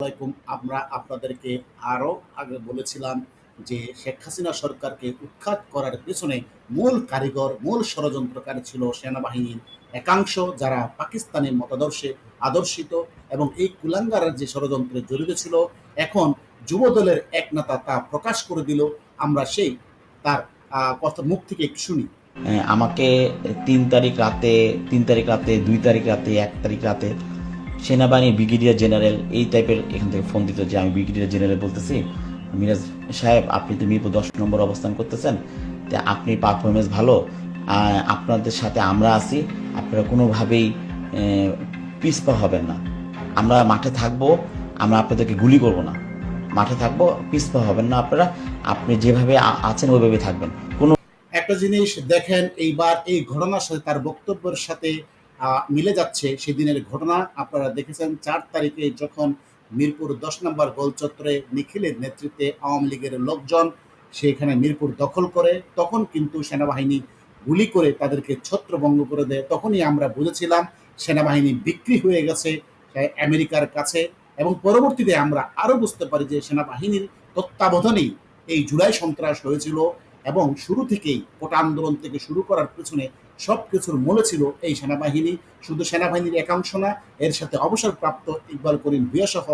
আলাইকুম। আমরা আপনাদেরকে আরও আগে বলেছিলাম যে শেখ হাসিনা সরকারকে উৎখাত করার পেছনে মূল কারিগর, মূল ষড়যন্ত্রকারী ছিল সেনাবাহিনীর একাংশ যারা পাকিস্তানের মতাদর্শে আদর্শিত এবং এই কুলাঙ্গারের যে ষড়যন্ত্রে জড়িত ছিল, এখন যুবদলের এক নেতা তা প্রকাশ করে দিল। আমরা সেই তার কথা মুখ থেকে একটু শুনি। আমাকে তিন তারিখ রাতে, তিন তারিখ রাতে, দুই তারিখ রাতে, এক তারিখ রাতে সেনাবাহিনী ব্রিগেডিয়ার জেনারেল এই টাইপের এখান থেকে ফোন দিত যে, আমি ব্রিগেডিয়ার জেনারেল বলতেছি, মিরাজ সাহেব, আপনি তো মিরপুর দশ নম্বর অবস্থান করতেছেন, তা আপনি পারফরমেন্স ভালো আপনাদের সাথে আমরা আছি, আপনারা কোনোভাবেই পিছপা হবেন না। আমরা মাঠে থাকব, আমরা আপনাদেরকে গুলি করব না। মাঠে থাকব পিছপা হবেন না আপনারা, আপনি যেভাবে আছেন ওইভাবে থাকবেন। কোনো একটা জিনিস দেখেন, এইবার এই ঘটনার সাথে তার বক্তব্যের সাথে মিলে যাচ্ছে সেদিনের ঘটনা। আপনারা দেখেছেন, চার তারিখে যখন মিরপুর দশ নম্বর গোল চত্বরে নিখিলের নেতৃত্বে আওয়ামী লীগের লোকজন সেখানে মিরপুর দখল করে, তখন কিন্তু সেনাবাহিনী গুলি করে তাদেরকে ছত্রভঙ্গ করে দেয়। তখনই আমরা বুঝেছিলাম, সেনাবাহিনী বিক্রি হয়ে গেছে আমেরিকার কাছে এবং পরবর্তীতে আমরা আরও বুঝতে পারি যে সেনাবাহিনীর তত্ত্বাবধানেই এই জুলাই সন্ত্রাস হয়েছিল এবং শুরু থেকেই কোটা আন্দোলন থেকে শুরু করার পেছনে সব কিছুর মূলে ছিল এই সেনাবাহিনী। শুধু সেনাবাহিনীর একাংশ না, এর সাথে অবসরপ্রাপ্ত ইকবাল করিম ভূয়া সহ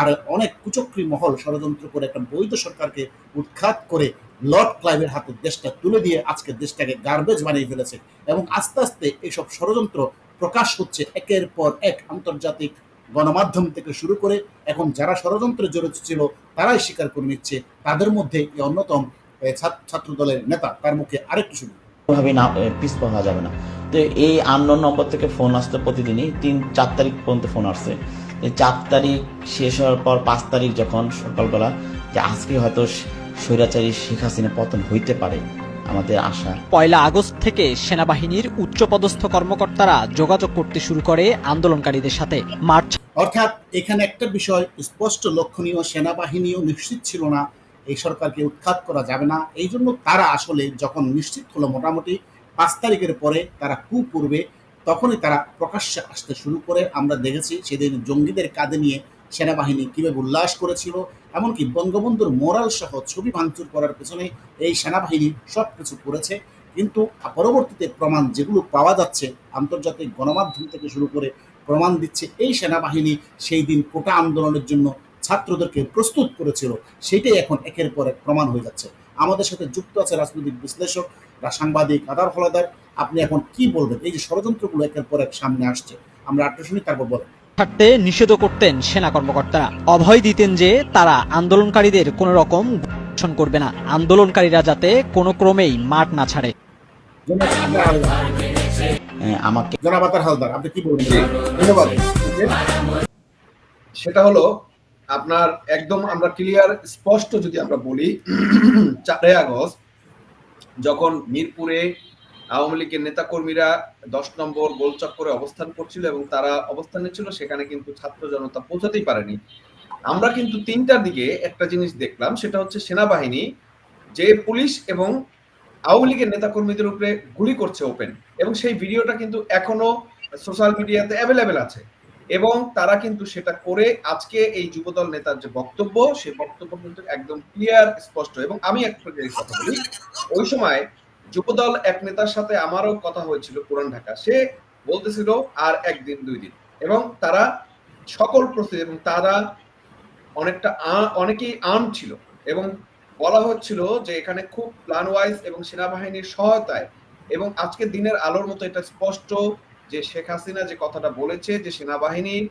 আর অনেক কুচক্রী মহল ষড়যন্ত্র করে একটা বৈধ সরকারকে উৎখাত করে লর্ড ক্লাইভের হাতে দেশটা তুলে দিয়ে আজকে দেশটাকে গার্বেজ বানিয়ে ফেলেছে। এবং আস্তে আস্তে এইসব ষড়যন্ত্র প্রকাশ হচ্ছে একের পর এক আন্তর্জাতিক গণমাধ্যম থেকে শুরু করে এখন যারা ষড়যন্ত্রে জড়িত ছিল, তারাই স্বীকার করে নিচ্ছে তাদের মধ্যে এই অন্যতম ছাত্র দলের নেতা, তার মুখে আরেকটু শুনি কোনোভাবেই না পিছপা হওয়া যাবে না। তো এই আননোন নম্বর থেকে ফোন আসতে প্রতিদিনই তিন চার তারিখ পর্যন্ত ফোন আসছে। এই চার তারিখ শেষ হওয়ার পর পাঁচ তারিখ যখন সকালবেলা যে আজকে হয়তো স্বৈরাচারী শেখ হাসিনা পতন হইতে পারে আমাদের আশা। পয়লা আগস্ট থেকে সেনাবাহিনীর উচ্চপদস্থ কর্মকর্তারা যোগাযোগ করতে শুরু করে আন্দোলনকারীদের সাথে। মার্চ অর্থাৎ এখানে একটা বিষয় স্পষ্ট লক্ষণীয় সেনাবাহিনীও নিশ্চিত ছিল না এই সরকারকে উৎখাত করা যাবে না। এই জন্য তারা আসলে যখন নিশ্চিত হলো মোটামুটি পাঁচ তারিখের পরে তারা কু করবে তখনই তারা প্রকাশ্যে আসতে শুরু করে। আমরা দেখেছি সেদিন জঙ্গিদের কাঁধে নিয়ে সেনাবাহিনী কীভাবে উল্লাস করেছিল, এমনকি বঙ্গবন্ধুর মোরাল সহ ছবি ভাঙচুর করার পেছনে এই সেনাবাহিনী সব কিছু করেছে। কিন্তু পরবর্তীতে প্রমাণ যেগুলো পাওয়া যাচ্ছে, আন্তর্জাতিক গণমাধ্যম থেকে শুরু করে প্রমাণ দিচ্ছে এই সেনাবাহিনী সেই দিন কোটা আন্দোলনের জন্য ছাত্রদেরকে প্রস্তুত করেছিল সেটাই এখন একের পর এক প্রমাণ হয়ে যাচ্ছে। আমাদের সাথে যুক্ত আছে রাজনৈতিক বিশ্লেষক সাংবাদিক আদার হলাদার। আপনি এখন কি বলবেন? এই যে ষড়যন্ত্রগুলো একের পর এক সামনে আসছে। আমরা আটটা শুনি তারপর বলেন। থাকতে নিষেধ করতেন সেনা কর্মকর্তারা। অভয় দিতেন যে তারা আন্দোলনকারীদের কোনো রকম করবে না। আন্দোলনকারীরা যাতে কোনো ক্রমেই মাঠ না ছাড়ে। আহ, আমাকে জনাব আতার হালদার আপনি কি বলবেন? ধন্যবাদ। সেটা হলো আপনার একদম আমরা ক্লিয়ার স্পষ্ট যদি আমরা বলি, চারই আগস্ট, যখন মিরপুরে আওয়ামী লীগের নেতাকর্মীরা দশ নম্বর গোলচক্করে অবস্থান করছিল এবং তারা অবস্থানে ছিল, সেখানে কিন্তু ছাত্র জনতা পৌঁছাতেই পারেনি। আমরা কিন্তু তিনটার দিকে একটা জিনিস দেখলাম, সেটা হচ্ছে সেনাবাহিনী যে পুলিশ এবং আওয়ামী লীগের নেতাকর্মীদের উপরে গুলি করছে ওপেন এবং সেই ভিডিওটা কিন্তু এখনও সোশ্যাল মিডিয়াতে অ্যাভেলেবেল আছে। এবং তারা কিন্তু সেটা করে আজকে এই যুবদল নেতার যে বক্তব্য, সেই বক্তব্য কিন্তু একদম ক্লিয়ার স্পষ্ট। এবং আমি জিনিস কথা বলি। ওই সময় যুবদল এক নেতার সাথে আমারও কথা হয়েছিল পুরান ঢাকা। সে বলতেছিল, আর একদিন, দুই দিন। এবং তারা সকল প্রস্তুতি এবং তারা অনেকটা অনেকেই আর্ম ছিল। এবং বলা হচ্ছিল যে এখানে খুব প্ল্যান ওয়াইজ এবং সেনাবাহিনীর সহায়তায় এবং আজকে দিনের আলোর মতো এটা স্পষ্ট যে শেখ হাসিনা যে কথাটা বলেছে যে সেনাবাহিনীর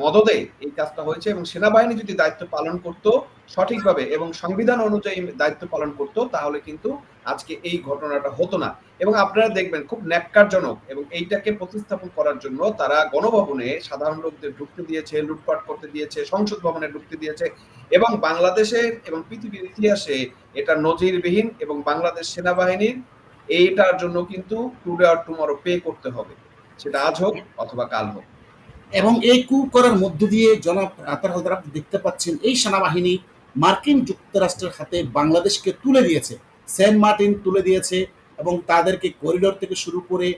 মদদে এই কাজটা হয়েছে এবং সেনাবাহিনী যদি দায়িত্ব পালন করত সঠিকভাবে এবং সংবিধান অনুযায়ী দায়িত্ব পালন করত, তাহলে কিন্তু আজকে এই ঘটনাটা হতো না। এবং আপনারা দেখবেন খুব ন্যাক্কারজনক এবং এইটাকে প্রতিস্থাপন করার জন্য তারা গণভবনে সাধারণ লোকদের ঢুকতে দিয়েছে, লুটপাট করতে দিয়েছে, সংসদ ভবনে ঢুকতে দিয়েছে এবং বাংলাদেশের এবং পৃথিবীর ইতিহাসে এটা নজিরবিহীন এবং বাংলাদেশ সেনাবাহিনীর এইটার জন্য কিন্তু টুডে আর টুমরো পে করতে হবে। সেটা আজ হোক অথবা কাল হোক। এবং এই কু করার মধ্য দিয়ে জনাব আতার হালদার আপনি দেখতে পাচ্ছেন, এই সেনাবাহিনী মার্কিন যুক্তরাষ্ট্রের হাতে বাংলাদেশকে তুলে দিয়েছে, সেন্ট মার্টিন তুলে দিয়েছে এবং তাদেরকে করিডোর থেকে শুরু করে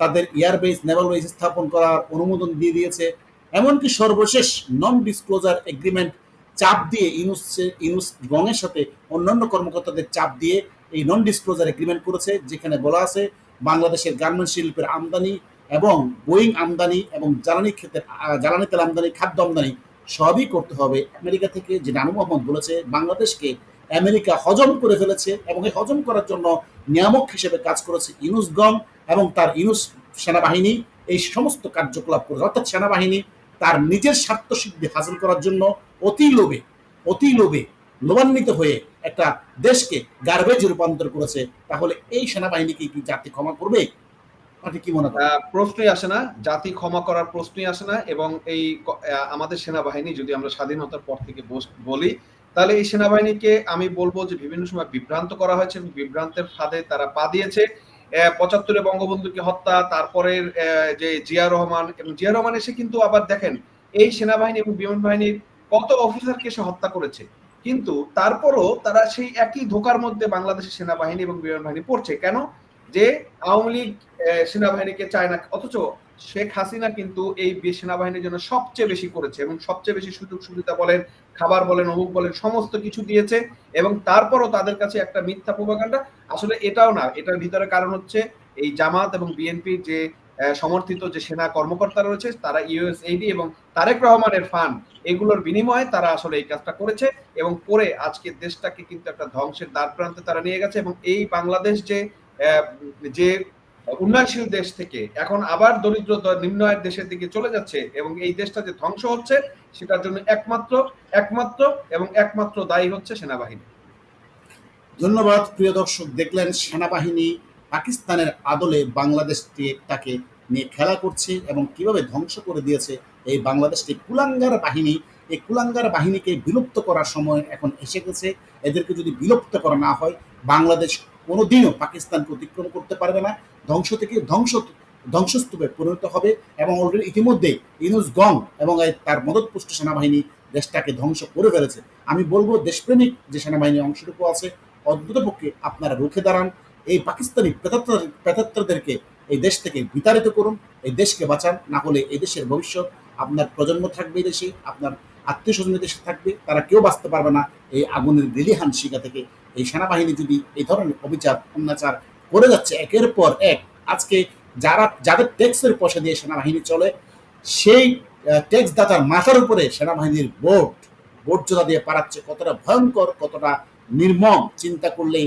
তাদের এয়ারবেস, নেভাল বেস স্থাপন করার অনুমোদন দিয়ে দিয়েছে। এমনকি সর্বশেষ নন ডিসক্লোজার এগ্রিমেন্ট চাপ দিয়ে ইনুস ইনুস গংয়ের সাথে অন্যান্য কর্মকর্তাদের চাপ দিয়ে এই নন ডিসক্লোজার এগ্রিমেন্ট করেছে, যেখানে বলা আছে বাংলাদেশের গার্মেন্টস শিল্পের আমদানি এবং বোয়িং আমদানি এবং জ্বালানি ক্ষেত্রে জ্বালানি তেল আমদানি, খাদ্য আমদানি সবই করতে হবে আমেরিকা থেকে, যে নানু মোহাম্মদ বলেছে, বাংলাদেশকে আমেরিকা হজম করে ফেলেছে এবং এই হজম করার জন্য নিয়ামক হিসেবে কাজ করেছে ইনুস গং এবং তার ইনুস সেনাবাহিনী। এই সমস্ত কার্যকলাপ করেছে। অর্থাৎ সেনাবাহিনী তার নিজের স্বার্থ সিদ্ধি হাসিল করার জন্য অতি লোভে অতি লোভে লোভান্বিত হয়ে একটা দেশকে গার্বেজ রূপান্তর করেছে। তাহলে এই সেনাবাহিনীকে কি জাতি ক্ষমা করবে? প্রশ্নই আসে না, জাতি ক্ষমা করার প্রশ্নই আসে না এবং এই আমাদের সেনাবাহিনী, যদি আমরা স্বাধীনতার পর থেকে বলি, তাহলে এই সেনাবাহিনীকে আমি বলব যে বিভিন্ন সময় বিভ্রান্ত করা হয়েছে বিভ্রান্তের ফাঁদে তারা পা দিয়েছে। পঁচাত্তরে বঙ্গবন্ধুকে হত্যা, তারপরের যে জিয়া রহমান এবং জিয়া রহমান এসে কিন্তু আবার দেখেন, এই সেনাবাহিনী এবং বিমান বাহিনীর কত অফিসারকে সে হত্যা করেছে। কিন্তু তারপরও তারা সেই একই ধোকার মধ্যে বাংলাদেশের সেনাবাহিনী এবং বিমান বাহিনী পড়ছে। কেন? যে আওয়ামী লীগ সেনাবাহিনীকে চায় না, অথচ শেখ হাসিনা কিন্তু এই সেনাবাহিনীর জন্য সবচেয়ে বেশি করেছে এবং সবচেয়ে বেশি সুযোগ সুবিধা বলেন, খাবার বলেন, অমুক বলেন, সমস্ত কিছু দিয়েছে এবং তারপরও তাদের কাছে একটা মিথ্যা প্রভাকাণ্ডা আসলে এটাও না, এটার ভিতরে কারণ হচ্ছে এই জামাত এবং বিএনপির যে সমর্থিত যে সেনা কর্মকর্তা রয়েছে, তারা ইউএসএইডি এবং তারেক রহমানের ফান্ড এগুলোর বিনিময়ে তারা আসলে এই কাজটা করেছে এবং করে আজকে দেশটাকে কিন্তু একটা ধ্বংসের দ্বার প্রান্তে তারা নিয়ে গেছে এবং এই বাংলাদেশ যে যে উন্নয়নশীল দেশ থেকে এখন আবার দরিদ্র নিম্ন আয়ের দেশের দিকে চলে যাচ্ছে এবং এই দেশটা যে ধ্বংস হচ্ছে, সেটার জন্য একমাত্র একমাত্র এবং একমাত্র দায়ী হচ্ছে সেনাবাহিনী। ধন্যবাদ, প্রিয় দর্শক। দেখলেন, সেনাবাহিনী পাকিস্তানের আদলে বাংলাদেশটাকে নিয়ে খেলা করছে এবং কীভাবে ধ্বংস করে দিয়েছে এই বাংলাদেশটি। কুলাঙ্গার বাহিনী, এই কুলাঙ্গার বাহিনীকে বিলুপ্ত করার সময় এখন এসে গেছে। এদেরকে যদি বিলুপ্ত করা না হয়, বাংলাদেশ কোনোদিনও পাকিস্তান অতিক্রম করতে পারবে না। ধ্বংস থেকে ধ্বংস, ধ্বংসস্তূপে পরিণত হবে এবং অলরেডি ইতিমধ্যে ইনুস গং এবং তার মদতপুষ্ট সেনাবাহিনী দেশটাকে ধ্বংস করে ফেলেছে। আমি বলব, দেশপ্রেমিক যে সেনাবাহিনীর অংশটুকু আছে অন্ততপক্ষে আপনারা রুখে দাঁড়ান। এই পাকিস্তানি প্রেতাত্ম প্রেতাত্মদেরকে এই দেশ থেকে বিতাড়িত করুন, এই দেশকে বাঁচান, না হলে এই দেশের ভবিষ্যৎ, আপনার প্রজন্ম থাকবে দেশে, আপনার আত্মীয় স্বজন দেশে থাকবে, তারা কেউ বাঁচতে পারবে না। এই আগুনের লিলিহান শিকা থেকে এই সেনাবাহিনী যদি এই ধরনের অবিচার অত্যাচার করে যাচ্ছে একের পর এক, আজকে যারা, যাদের ট্যাক্সের পয়সা দিয়ে সেনাবাহিনী চলে, সেই ট্যাক্স দাতার মাথার উপরে সেনাবাহিনীর বোর্ড বোর্ড জোড়া দিয়ে পারাচ্ছে কতটা ভয়ঙ্কর, কতটা নির্মম চিন্তা করলেই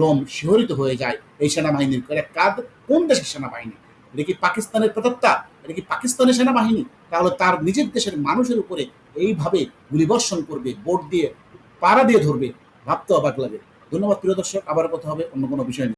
লোম শিহরিত হয়ে যায় এই সেনাবাহিনীর। এটা কাদ কোন দেশের সেনাবাহিনী? এটা কি পাকিস্তানের প্রদত্তা এটা কি পাকিস্তানের সেনাবাহিনী? তাহলে তার নিজের দেশের মানুষের উপরে এইভাবে গুলিবর্ষণ করবে বোর্ড দিয়ে পাড়া দিয়ে ধরবে। ভাবতে অবাক লাগে। ধন্যবাদ প্রিয় দর্শক আবার কথা হবে অন্য কোনো বিষয়